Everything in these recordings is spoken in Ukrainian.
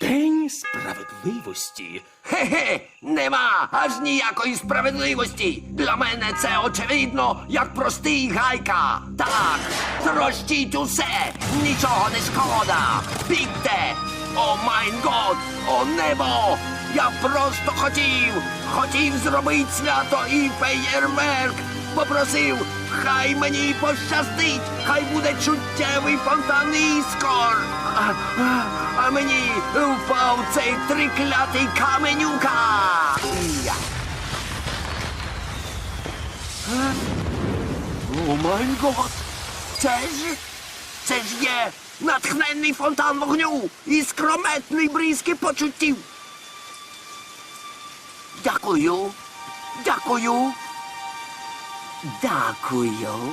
День справедливості. Хе-хе, нема аж ніякої справедливості. Для мене це очевидно, як простий гайка. Так, трощіть усе, нічого не шкода. Бігте! О майн год, о небо! Я просто хотів, хотів зробити свято і феєрверк. Попросив, хай мені пощастить, хай буде чуттєвий фонтан іскор. А, мені впав цей триклятий каменюка. Я. Е? О май гот! Це ж це ж є натхненний фонтан вогню і скрометний бризки почуттів. Дякую. Дякую. Дякую.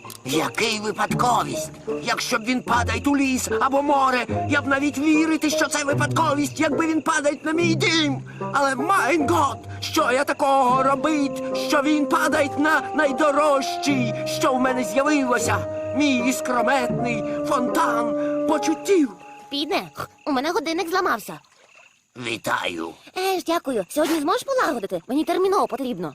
Який випадковість? Якщо б він падає у ліс або море, я б навіть вірити, що це випадковість, якби він падає на мій дім. Але майн год, що я такого робить, що він падає на найдорожчий, що в мене з'явилося. Мій іскрометний фонтан почуттів. Підне, у мене годинник зламався. Вітаю. Е ж, дякую. Сьогодні зможеш полагодити? Мені терміново потрібно.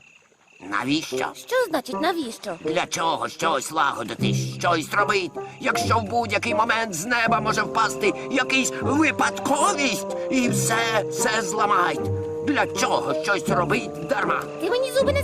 Навіщо? Що значить навіщо? Для чого щось лагодити, щось робить, якщо в будь-який момент з неба може впасти якийсь випадковість і все, все зламають. Для чого щось робить дарма? Ти мені зуби не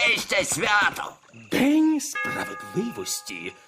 ще свято? День справедливості.